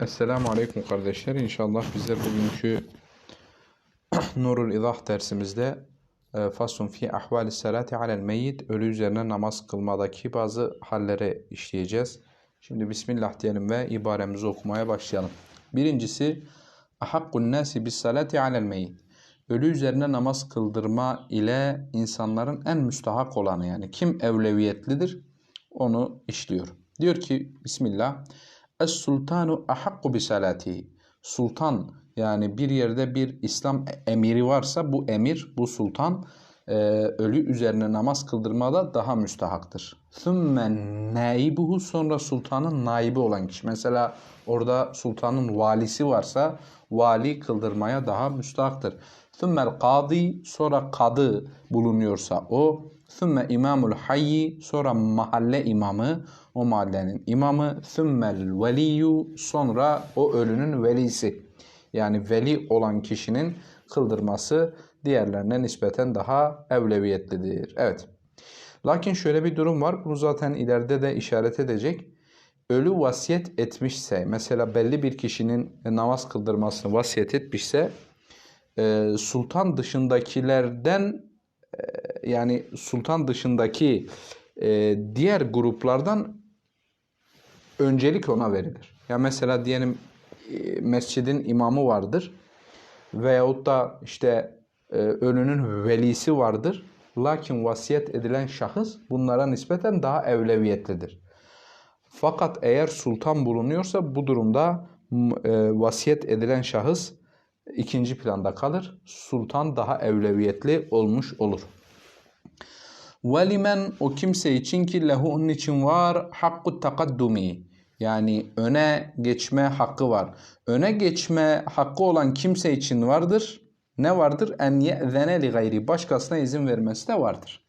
Esselamu Aleyküm kardeşler. İnşallah bizler bugünkü Nurul İzah dersimizde e, Faslun fi ahvali salati alel meyyit ölü üzerine namaz kılmadaki bazı halleri işleyeceğiz. Şimdi Bismillah diyelim ve ibaremizi okumaya başlayalım. Birincisi Ahakkun nasi bis salati alel meyyit Ölü üzerine namaz kıldırma ile insanların en müstahak olanı yani kim evleviyetlidir onu işliyor. Diyor ki Bismillah Es sultanu ahakku bi salatihi. Sultan yani bir yerde bir İslam emiri varsa bu emir, bu sultan e, ölü üzerine namaz kıldırmada daha müstahaktır. Thumma naibuhu sonra sultanın naibi olan kişi. Mesela orada sultanın valisi varsa vali kıldırmaya daha müstahaktır. Thummel kadi sonra kadı bulunuyorsa o. Thumme imamul hayyi sonra mahalle imamı o mahallenin imamı. Thummel veliyyu sonra o ölünün velisi. Yani veli olan kişinin kıldırması diğerlerine nispeten daha evleviyetlidir. Evet. Lakin şöyle bir durum var. Bunu zaten ileride de işaret edecek. Ölü vasiyet etmişse, mesela belli bir kişinin namaz kıldırmasını vasiyet etmişse, e, sultan dışındakilerden e, yani sultan dışındaki e, diğer gruplardan öncelik ona verilir. Ya mesela diyelim e, mescidin imamı vardır veyahut da işte e, ölünün velisi vardır. Lakin vasiyet edilen şahıs bunlara nispeten daha evleviyetlidir. Fakat eğer sultan bulunuyorsa bu durumda e, vasiyet edilen şahıs ikinci planda kalır. Sultan daha evleviyetli olmuş olur. Velimen o kimse için ki lehu onun için var hakku takaddumi. Yani öne geçme hakkı var. Öne geçme hakkı olan kimse için vardır. Ne vardır? En ye'zene li gayri. Başkasına izin vermesi de vardır.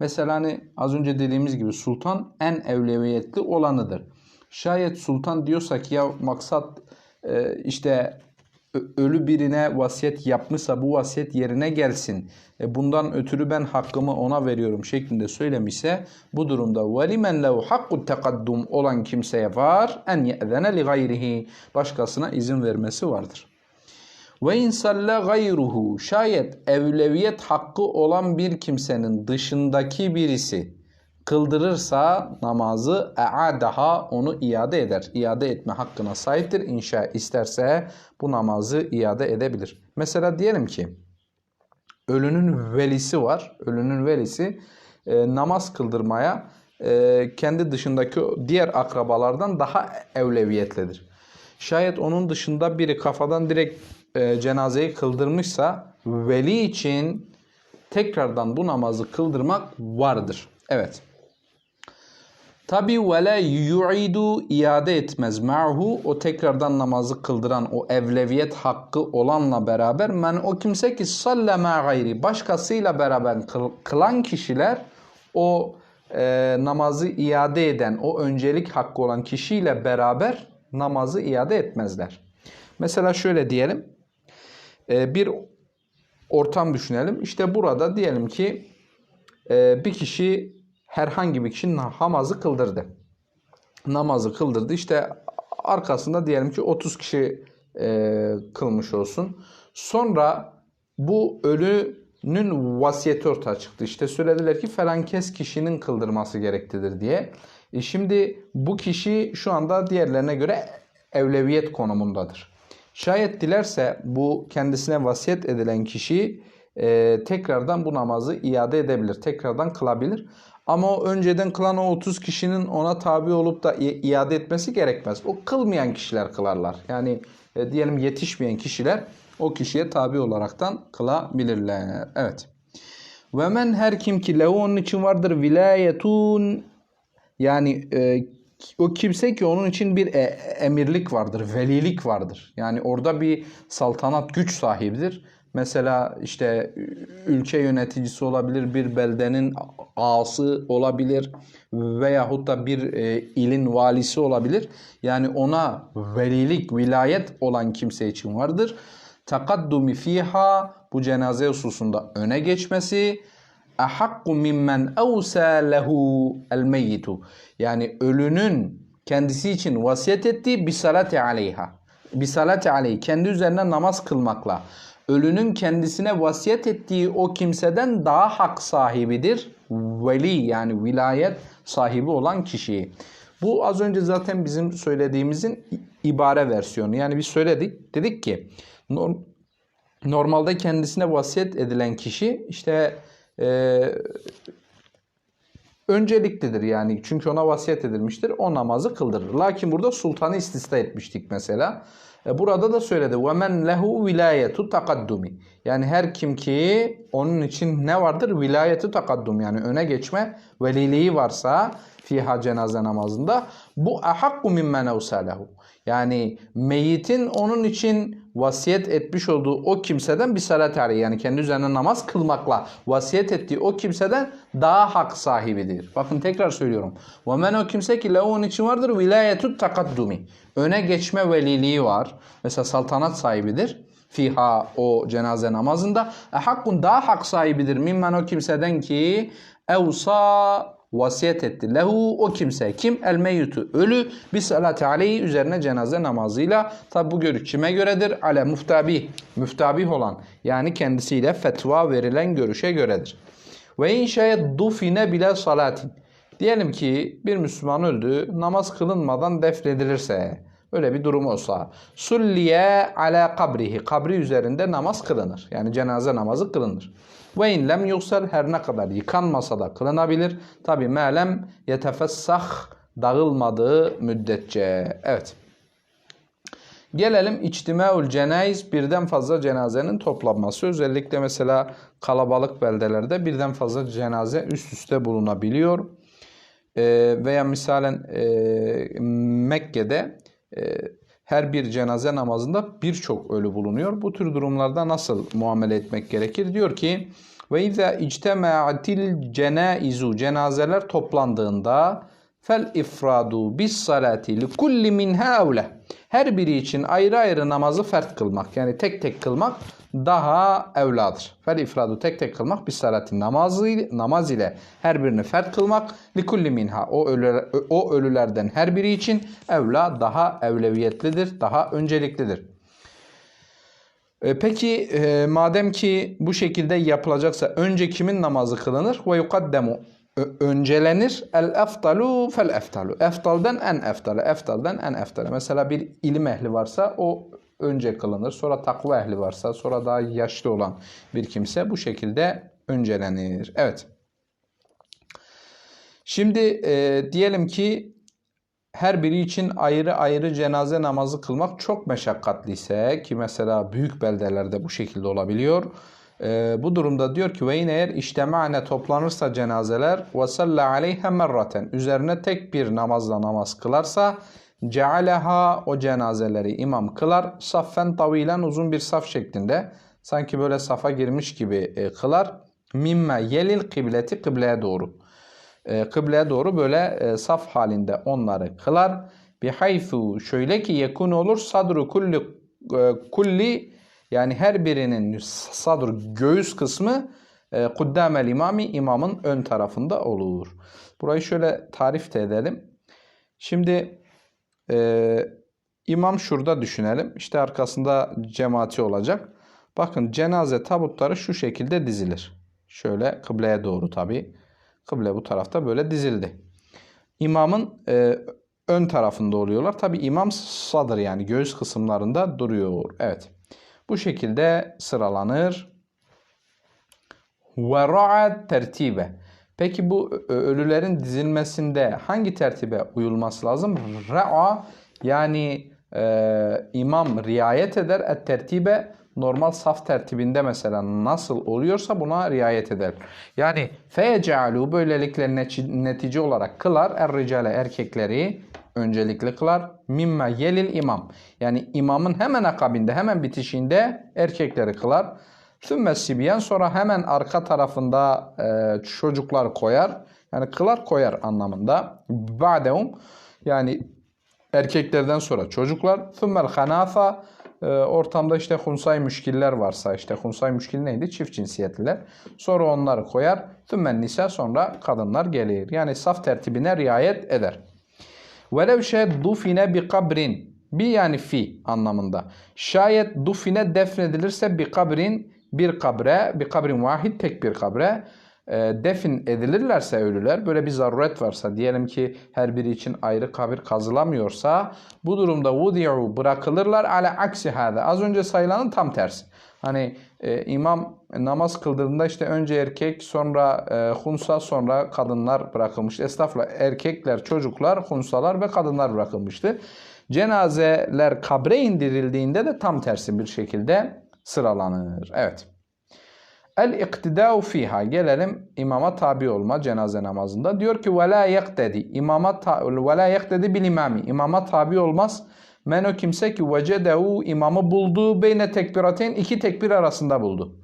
Mesela hani az önce dediğimiz gibi sultan en evleviyetli olanıdır. Şayet sultan diyorsak ya maksat e, işte ölü birine vasiyet yapmışsa bu vasiyet yerine gelsin. E bundan ötürü ben hakkımı ona veriyorum şeklinde söylemişse bu durumda velimen lehu hakku tekaddum olan kimseye var en ye'zene li gayrihi başkasına izin vermesi vardır. Ve insalle gayruhu şayet evleviyet hakkı olan bir kimsenin dışındaki birisi kıldırırsa namazı e'adaha onu iade eder. İade etme hakkına sahiptir. İnşa isterse bu namazı iade edebilir. Mesela diyelim ki ölünün velisi var. Ölünün velisi e, namaz kıldırmaya e, kendi dışındaki diğer akrabalardan daha evleviyetlidir. Şayet onun dışında biri kafadan direkt e, cenazeyi kıldırmışsa veli için tekrardan bu namazı kıldırmak vardır. Evet. Tabi ve la yu'idu iade etmez ma'hu o tekrardan namazı kıldıran o evleviyet hakkı olanla beraber men o kimse ki salle gayri başkasıyla beraber kılan kişiler o e, namazı iade eden o öncelik hakkı olan kişiyle beraber namazı iade etmezler. Mesela şöyle diyelim e, bir ortam düşünelim işte burada diyelim ki e, bir kişi herhangi bir kişi namazı kıldırdı. Namazı kıldırdı. İşte arkasında diyelim ki 30 kişi e, kılmış olsun. Sonra bu ölünün vasiyeti ortaya çıktı. İşte söylediler ki falan kes kişinin kıldırması gereklidir diye. E şimdi bu kişi şu anda diğerlerine göre evleviyet konumundadır. Şayet dilerse bu kendisine vasiyet edilen kişi e, tekrardan bu namazı iade edebilir. Tekrardan kılabilir. Ama o önceden kılan o 30 kişinin ona tabi olup da iade etmesi gerekmez. O kılmayan kişiler kılarlar. Yani e, diyelim yetişmeyen kişiler o kişiye tabi olaraktan kılabilirler. Evet. Ve men her kim ki lehu onun için vardır vilayetun yani e, o kimse ki onun için bir e, emirlik vardır, velilik vardır. Yani orada bir saltanat güç sahibidir. Mesela işte ülke yöneticisi olabilir, bir beldenin ağası olabilir veyahut da bir e, ilin valisi olabilir. Yani ona velilik, vilayet olan kimse için vardır. Takaddumi fiha bu cenaze hususunda öne geçmesi ahakku mimmen evsa lehu el meyyitu. Yani ölünün kendisi için vasiyet ettiği bir salati aleyha. Bir salati aleyh kendi üzerine namaz kılmakla ölünün kendisine vasiyet ettiği o kimseden daha hak sahibidir. Veli yani vilayet sahibi olan kişi. Bu az önce zaten bizim söylediğimizin ibare versiyonu. Yani biz söyledik. Dedik ki normalde kendisine vasiyet edilen kişi işte e, önceliklidir yani. Çünkü ona vasiyet edilmiştir. O namazı kıldırır. Lakin burada sultanı istisna etmiştik mesela. E, burada da söyledi. وَمَنْ لَهُ وِلَايَةُ تَقَدُّمِ Yani her kim ki onun için ne vardır? Vilayeti takaddum yani öne geçme veliliği varsa fiha cenaze namazında bu ahakku mimmen evsalehu. Yani meyitin onun için vasiyet etmiş olduğu o kimseden bir salat aleyhi yani kendi üzerine namaz kılmakla vasiyet ettiği o kimseden daha hak sahibidir. Bakın tekrar söylüyorum. Ve men o kimse ki onun için vardır vilayetut takaddumi. Öne geçme veliliği var. Mesela saltanat sahibidir. Fiha o cenaze namazında. E hakkun daha hak sahibidir. Mimmen o kimseden ki evsa vasiyet etti. Lehu o kimse. Kim? El meyyutu. Ölü. Bir salati aleyhi üzerine cenaze namazıyla. Tabi bu görüş kime göredir? Ale muftabih. Müftabih olan. Yani kendisiyle fetva verilen görüşe göredir. Ve in şayet dufine bile salatin. Diyelim ki bir Müslüman öldü. Namaz kılınmadan defnedilirse. Öyle bir durum olsa. Sulliye ala kabrihi. Kabri üzerinde namaz kılınır. Yani cenaze namazı kılınır. Ve in lem her ne kadar yıkanmasa da kılınabilir. Tabi melem yetefessah dağılmadığı müddetçe. Evet. Gelelim içtimaül cenayiz birden fazla cenazenin toplanması. Özellikle mesela kalabalık beldelerde birden fazla cenaze üst üste bulunabiliyor. Ee, veya misalen e, Mekke'de e, her bir cenaze namazında birçok ölü bulunuyor. Bu tür durumlarda nasıl muamele etmek gerekir? Diyor ki ve izâ ictema'atil cenaizu cenazeler toplandığında fel ifradu bis salati li kulli min haule her biri için ayrı ayrı namazı fert kılmak yani tek tek kılmak daha evladır. Fel ifradu tek tek kılmak bir salatin namazı namaz ile her birini fert kılmak li kulli minha o ölüler, o ölülerden her biri için evla daha evleviyetlidir, daha önceliklidir. E, peki e, madem ki bu şekilde yapılacaksa önce kimin namazı kılınır? Ve yukaddemu öncelenir. El eftalu fel eftalu. Eftalden en eftalı. Eftalden en eftalı. Mesela bir ilim ehli varsa o önce kılınır. Sonra takva ehli varsa, sonra daha yaşlı olan bir kimse bu şekilde öncelenir. Evet. Şimdi e, diyelim ki her biri için ayrı ayrı cenaze namazı kılmak çok meşakkatli ise ki mesela büyük beldelerde bu şekilde olabiliyor. E, bu durumda diyor ki ve yine eğer iştemane toplanırsa cenazeler ve salla aleyhe merraten üzerine tek bir namazla namaz kılarsa cealeha o cenazeleri imam kılar saffen tavilen uzun bir saf şeklinde sanki böyle safa girmiş gibi e, kılar. Mimme yelil kıbleti kıbleye doğru. E, kıbleye doğru böyle e, saf halinde onları kılar. Bihaythu şöyle ki yekun olur sadru kulli e, kulli yani her birinin sadr göğüs kısmı e, kuddamel imami imamın ön tarafında olur. Burayı şöyle tarif de edelim. Şimdi e, imam şurada düşünelim. İşte arkasında cemaati olacak. Bakın cenaze tabutları şu şekilde dizilir. Şöyle kıbleye doğru tabi. Kıble bu tarafta böyle dizildi. İmamın e, ön tarafında oluyorlar. Tabi imam sadır yani göğüs kısımlarında duruyor. Evet. Bu şekilde sıralanır. Ve ra'at tertibe. Peki bu ölülerin dizilmesinde hangi tertibe uyulması lazım? Ra'a yani e, imam riayet eder. Et tertibe normal saf tertibinde mesela nasıl oluyorsa buna riayet eder. Yani feyecealu böylelikle netice olarak kılar er ricale erkekleri öncelikli kılar. Mimme yelil imam. Yani imamın hemen akabinde, hemen bitişinde erkekleri kılar. Sümme sibiyen sonra hemen arka tarafında e, çocuklar koyar. Yani kılar koyar anlamında. Ba'dehum yani erkeklerden sonra çocuklar. Sümmel hanafa e, ortamda işte hunsay müşkiller varsa işte hunsay müşkil neydi? Çift cinsiyetliler. Sonra onları koyar. Tümmen nisa sonra kadınlar gelir. Yani saf tertibine riayet eder. Velev şayet dufine bi kabrin. Bir yani fi anlamında. Şayet dufine defnedilirse bir kabrin bir kabre, bir kabrin vahid tek bir kabre e, defin edilirlerse ölüler böyle bir zaruret varsa diyelim ki her biri için ayrı kabir kazılamıyorsa bu durumda vudi'u bırakılırlar ala aksi hada. Az önce sayılanın tam tersi. Hani e, imam namaz kıldığında işte önce erkek sonra e, hunsa sonra kadınlar bırakılmış. Estağfurullah erkekler, çocuklar, hunsalar ve kadınlar bırakılmıştı. Cenazeler kabre indirildiğinde de tam tersi bir şekilde sıralanır. Evet. El iktidau fiha. Gelelim imama tabi olma cenaze namazında. Diyor ki ve la yektedi. İmama ve la yektedi bil imami. İmama tabi olmaz. Men o kimse ki vecedehu imamı buldu beyne tekbirateyn iki tekbir arasında buldu.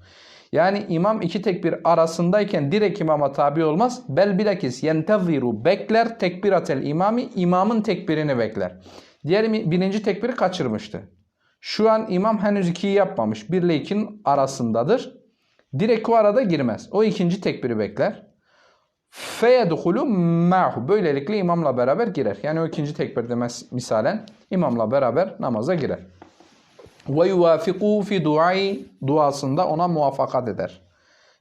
Yani imam iki tekbir arasındayken direkt imama tabi olmaz. Bel bilakis yenteziru bekler tekbiratel imami imamın tekbirini bekler. Diğer birinci tekbiri kaçırmıştı. Şu an imam henüz ikiyi yapmamış. Bir ile ikinin arasındadır. Direkt o arada girmez. O ikinci tekbiri bekler. Feyedhulu ma'hu. Böylelikle imamla beraber girer. Yani o ikinci tekbirde misalen imamla beraber namaza girer. Ve yuvafiku fi duai duasında ona muvaffakat eder.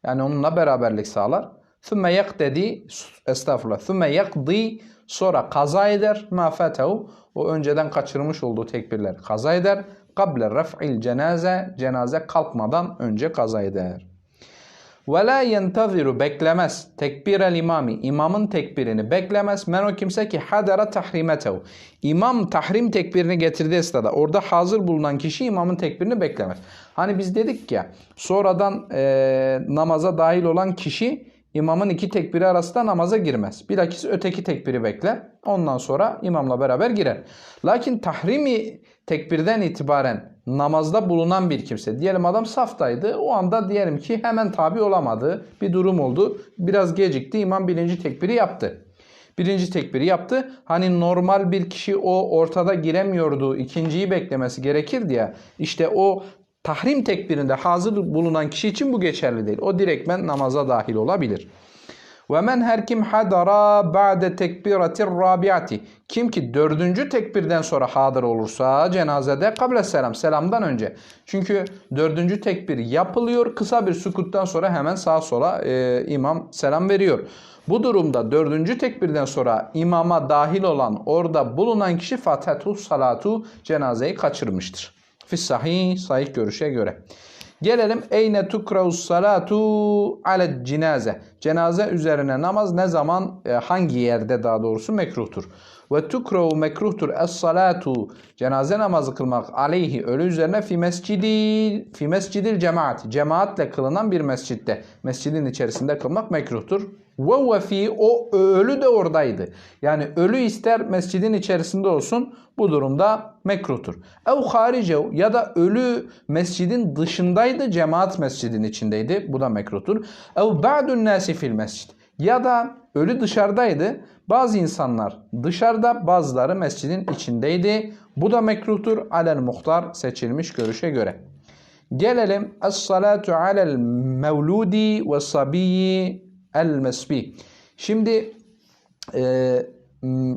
Yani onunla beraberlik sağlar. Thumme yaktedi estağfurullah. Thumme yakdi sonra kaza eder. Ma fetehu. O önceden kaçırmış olduğu tekbirler kaza eder. Kable ref'il cenaze. Cenaze kalkmadan önce kaza eder. Ve la yenteziru beklemez. Tekbirel imami. imamın tekbirini beklemez. Men o kimse ki hadara tahrimetehu. İmam tahrim tekbirini getirdiği esnada orada hazır bulunan kişi imamın tekbirini beklemez. Hani biz dedik ya sonradan e, namaza dahil olan kişi imamın iki tekbiri arasında namaza girmez. Bilakis öteki tekbiri bekler. Ondan sonra imamla beraber girer. Lakin tahrimi tekbirden itibaren namazda bulunan bir kimse. Diyelim adam saftaydı. O anda diyelim ki hemen tabi olamadı. Bir durum oldu. Biraz gecikti. İmam birinci tekbiri yaptı. Birinci tekbiri yaptı. Hani normal bir kişi o ortada giremiyordu. ikinciyi beklemesi gerekirdi ya. İşte o tahrim tekbirinde hazır bulunan kişi için bu geçerli değil. O direktmen namaza dahil olabilir. Ve men her kim hadara ba'de tekbiratir rabiati. Kim ki dördüncü tekbirden sonra hadır olursa cenazede kable selam. Selamdan önce. Çünkü dördüncü tekbir yapılıyor. Kısa bir sukuttan sonra hemen sağa sola e, imam selam veriyor. Bu durumda dördüncü tekbirden sonra imama dahil olan orada bulunan kişi fatetu salatu cenazeyi kaçırmıştır. Fis sahih, sahih görüşe göre. Gelelim eyne tukraus salatu ale cenaze. Cenaze üzerine namaz ne zaman e, hangi yerde daha doğrusu mekruhtur. Ve tukrahu mekruhtur es salatu cenaze namazı kılmak aleyhi ölü üzerine fi mescidi fi mescidil cemaat cemaatle kılınan bir mescitte mescidin içerisinde kılmak mekruhtur. Ve ve fi o ölü de oradaydı. Yani ölü ister mescidin içerisinde olsun bu durumda mekruhtur. Ev harice ya da ölü mescidin dışındaydı cemaat mescidin içindeydi. Bu da mekruhtur. Ev ba'dun nasi fil mescid. Ya da ölü dışarıdaydı. Bazı insanlar dışarıda bazıları mescidin içindeydi. Bu da mekruhtur. Alel muhtar seçilmiş görüşe göre. Gelelim es-salatu alel mevludi ve sabiyyi el mesbi. Şimdi e,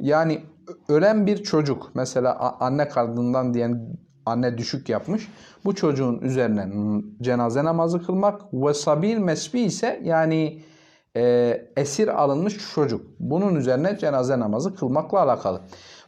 yani ölen bir çocuk mesela anne karnından diyen anne düşük yapmış. Bu çocuğun üzerine cenaze namazı kılmak ve sabil mesbi ise yani e, esir alınmış çocuk. Bunun üzerine cenaze namazı kılmakla alakalı.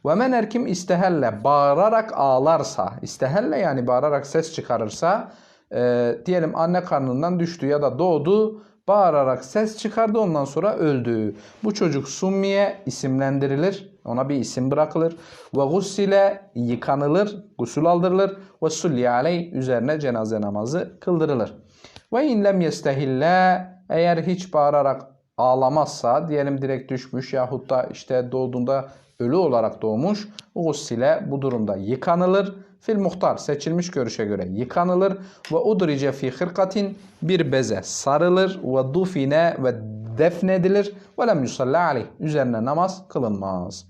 Ve men erkim istehelle bağırarak ağlarsa, istehelle yani bağırarak ses çıkarırsa e, diyelim anne karnından düştü ya da doğdu bağırarak ses çıkardı ondan sonra öldü. Bu çocuk Summiye isimlendirilir. Ona bir isim bırakılır. Ve gussile yıkanılır, gusül aldırılır. Ve sulli aleyh üzerine cenaze namazı kıldırılır. Ve in yestehille eğer hiç bağırarak ağlamazsa diyelim direkt düşmüş yahut da işte doğduğunda ölü olarak doğmuş. Gussile bu durumda yıkanılır Fil muhtar seçilmiş görüşe göre yıkanılır ve udrice fi hırkatin bir beze sarılır ve dufine ve defnedilir ve lem yusalla aleyh. Üzerine namaz kılınmaz.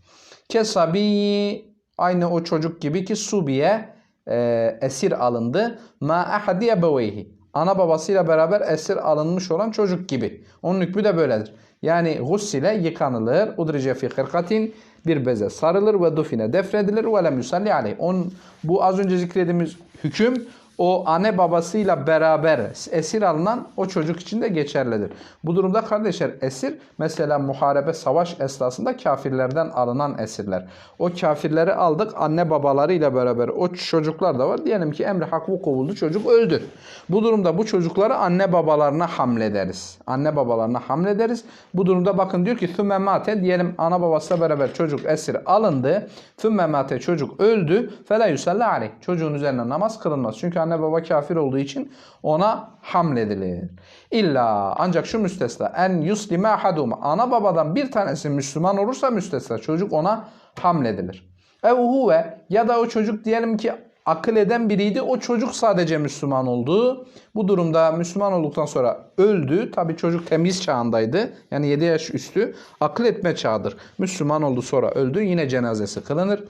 Kesabi aynı o çocuk gibi ki subiye e, esir alındı. Ma ahadi ebeveyhi. Ana babasıyla beraber esir alınmış olan çocuk gibi. Onun hükmü de böyledir. Yani gussile yıkanılır. Udrice fi hırkatin bir beze sarılır ve dufine defredilir ve lem yusalli aleyh. On, bu az önce zikrediğimiz hüküm o anne babasıyla beraber esir alınan o çocuk için de geçerlidir. Bu durumda kardeşler esir mesela muharebe savaş esnasında kafirlerden alınan esirler. O kafirleri aldık anne babalarıyla beraber o çocuklar da var. Diyelim ki emri hak vuku buldu çocuk öldü. Bu durumda bu çocukları anne babalarına hamlederiz. Anne babalarına hamlederiz. Bu durumda bakın diyor ki thümme mate diyelim ana babasıyla beraber çocuk esir alındı. Thümme mate çocuk öldü. Fela yusalli aleyh. Çocuğun üzerine namaz kılınmaz. Çünkü anne baba kafir olduğu için ona hamledilir. İlla ancak şu müstesna en yuslime ahaduma. Ana babadan bir tanesi Müslüman olursa müstesna çocuk ona hamledilir. Ev huve ya da o çocuk diyelim ki akıl eden biriydi. O çocuk sadece Müslüman oldu. Bu durumda Müslüman olduktan sonra öldü. Tabi çocuk temiz çağındaydı. Yani 7 yaş üstü. Akıl etme çağıdır. Müslüman oldu sonra öldü. Yine cenazesi kılınır.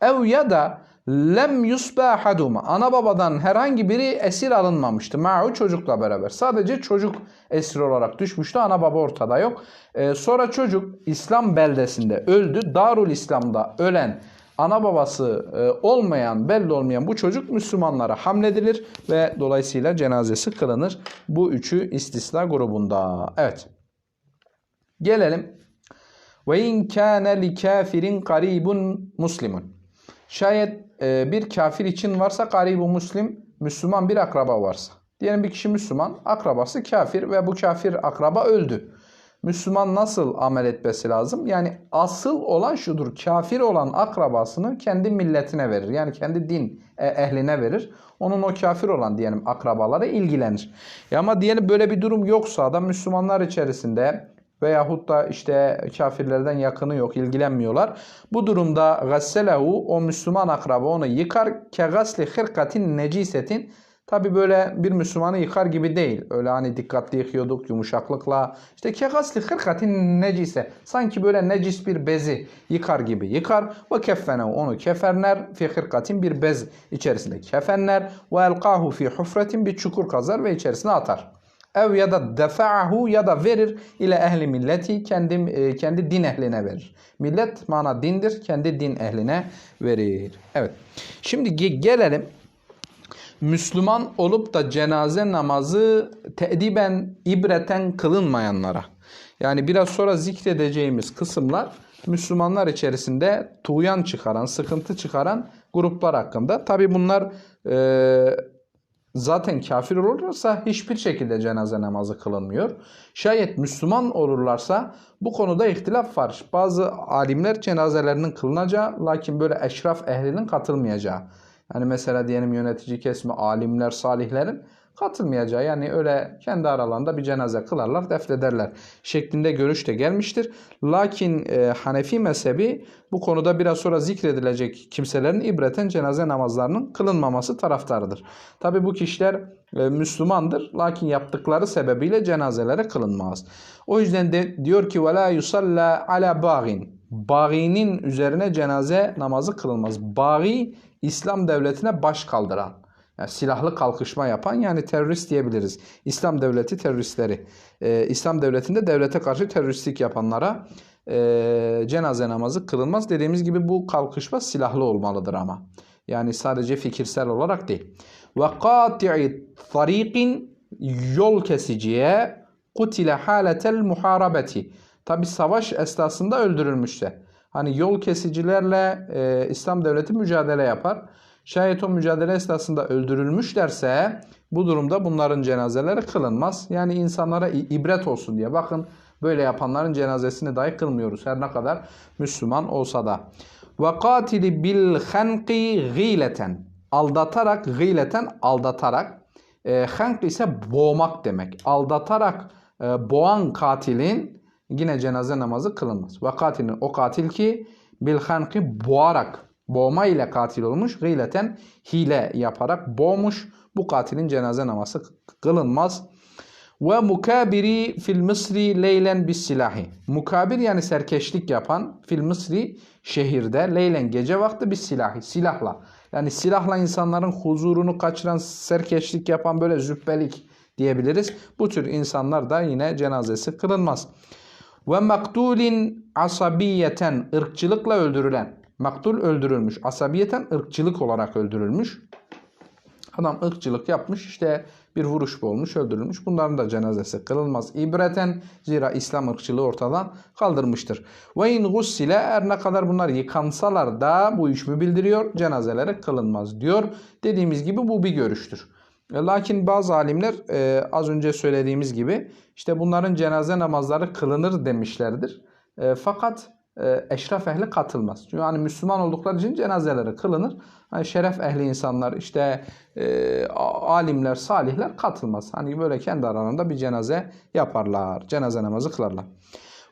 Ev ya da lem yusba haduma. Ana babadan herhangi biri esir alınmamıştı. Ma'u çocukla beraber. Sadece çocuk esir olarak düşmüştü. Ana baba ortada yok. Ee, sonra çocuk İslam beldesinde öldü. Darul İslam'da ölen ana babası e, olmayan, belli olmayan bu çocuk Müslümanlara hamledilir ve dolayısıyla cenazesi kılınır. Bu üçü istisna grubunda. Evet. Gelelim. Ve in kana li kafirin qaribun muslimun. Şayet e, bir kafir için varsa garibu muslim, Müslüman bir akraba varsa. Diyelim bir kişi Müslüman, akrabası kafir ve bu kafir akraba öldü. Müslüman nasıl amel etmesi lazım? Yani asıl olan şudur. Kafir olan akrabasını kendi milletine verir. Yani kendi din e, ehline verir. Onun o kafir olan diyelim akrabaları ilgilenir. Ya ama diyelim böyle bir durum yoksa da Müslümanlar içerisinde veyahut da işte kafirlerden yakını yok, ilgilenmiyorlar. Bu durumda gasselehu o Müslüman akraba onu yıkar ke gasli hırkatin necisetin Tabi böyle bir Müslümanı yıkar gibi değil. Öyle hani dikkatli yıkıyorduk yumuşaklıkla. İşte kegasli hırkatin necise. Sanki böyle necis bir bezi yıkar gibi yıkar. Ve keffene onu kefenler fi hırkatin bir bez içerisinde kefenler. Ve elkahu fi hufretin bir çukur kazar ve içerisine atar. Ev ya da defa'ahu ya da verir ile ehli milleti kendi e, kendi din ehline verir. Millet mana dindir, kendi din ehline verir. Evet. Şimdi gelelim Müslüman olup da cenaze namazı tediben, ibreten kılınmayanlara. Yani biraz sonra zikredeceğimiz kısımlar Müslümanlar içerisinde tuğyan çıkaran, sıkıntı çıkaran gruplar hakkında. Tabi bunlar e, zaten kafir olurlarsa hiçbir şekilde cenaze namazı kılınmıyor. Şayet Müslüman olurlarsa bu konuda ihtilaf var. Bazı alimler cenazelerinin kılınacağı lakin böyle eşraf ehlinin katılmayacağı. Yani mesela diyelim yönetici kesme alimler, salihlerin katılmayacağı yani öyle kendi aralarında bir cenaze kılarlar, defnederler şeklinde görüş de gelmiştir. Lakin e, Hanefi mezhebi bu konuda biraz sonra zikredilecek kimselerin ibreten cenaze namazlarının kılınmaması taraftarıdır. Tabi bu kişiler e, Müslümandır lakin yaptıkları sebebiyle cenazelere kılınmaz. O yüzden de diyor ki وَلَا يُسَلَّى عَلَى بَاغٍ Bağinin üzerine cenaze namazı kılınmaz. Bağı İslam devletine baş kaldıran, yani silahlı kalkışma yapan yani terörist diyebiliriz. İslam devleti teröristleri. Ee, İslam devletinde devlete karşı teröristlik yapanlara e, cenaze namazı kılınmaz. Dediğimiz gibi bu kalkışma silahlı olmalıdır ama. Yani sadece fikirsel olarak değil. Ve kati'i tariqin yol kesiciye kutile haletel muharebeti. Tabi savaş esnasında öldürülmüşse. Hani yol kesicilerle e, İslam devleti mücadele yapar. Şayet o mücadele esnasında öldürülmüşlerse bu durumda bunların cenazeleri kılınmaz. Yani insanlara ibret olsun diye. Bakın böyle yapanların cenazesini dahi kılmıyoruz. Her ne kadar Müslüman olsa da. Ve katili bil hanqi gileten. Aldatarak, gileten aldatarak. E, hank ise boğmak demek. Aldatarak e, boğan katilin yine cenaze namazı kılınmaz. Ve katilin o katil ki bil hanki boğarak boğma ile katil olmuş. Gıyleten hile yaparak boğmuş. Bu katilin cenaze namazı kılınmaz. Ve mukabiri fil Mısri leylen bis silahi. Mukabir yani serkeşlik yapan fil Mısri şehirde leylen gece vakti bis silahi. Silahla. Yani silahla insanların huzurunu kaçıran serkeşlik yapan böyle züppelik diyebiliriz. Bu tür insanlar da yine cenazesi kılınmaz. Ve maktulin asabiyeten ırkçılıkla öldürülen. Maktul öldürülmüş. Asabiyeten ırkçılık olarak öldürülmüş. Adam ırkçılık yapmış işte bir vuruş olmuş öldürülmüş. Bunların da cenazesi kılınmaz. İbreten zira İslam ırkçılığı ortadan kaldırmıştır. Ve in gussile her ne kadar bunlar yıkansalar da bu hükmü bildiriyor. Cenazeleri kılınmaz diyor. Dediğimiz gibi bu bir görüştür. E, Lakin bazı alimler e, az önce söylediğimiz gibi işte bunların cenaze namazları kılınır demişlerdir. E, fakat eşraf ehli katılmaz. Çünkü hani Müslüman oldukları için cenazeleri kılınır. Hani şeref ehli insanlar işte e, alimler, salihler katılmaz. Hani böyle kendi aralarında bir cenaze yaparlar. Cenaze namazı kılarlar.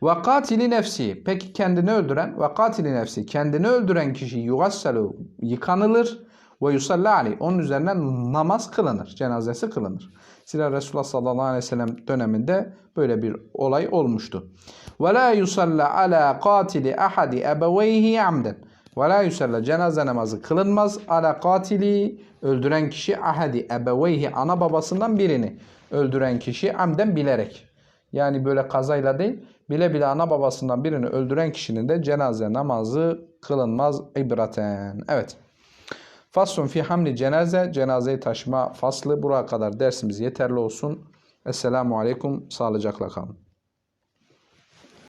Ve katili nefsi. Peki kendini öldüren ve katili nefsi. Kendini öldüren kişi yugasselu yıkanılır ve yusalla aleyh. Onun üzerine namaz kılınır. Cenazesi kılınır. Zira Resulullah sallallahu aleyhi ve sellem döneminde böyle bir olay olmuştu. Ve la yusalla ala katili ahadi ebeveyhi amden. Ve la yusalla cenaze namazı kılınmaz ala katili öldüren kişi ahadi ebeveyhi ana babasından birini öldüren kişi amden bilerek. Yani böyle kazayla değil bile bile ana babasından birini öldüren kişinin de cenaze namazı kılınmaz ibraten. Evet. Faslun fi hamli cenaze, cenazeyi taşıma faslı. Buraya kadar dersimiz yeterli olsun. Esselamu Aleyküm, sağlıcakla kalın.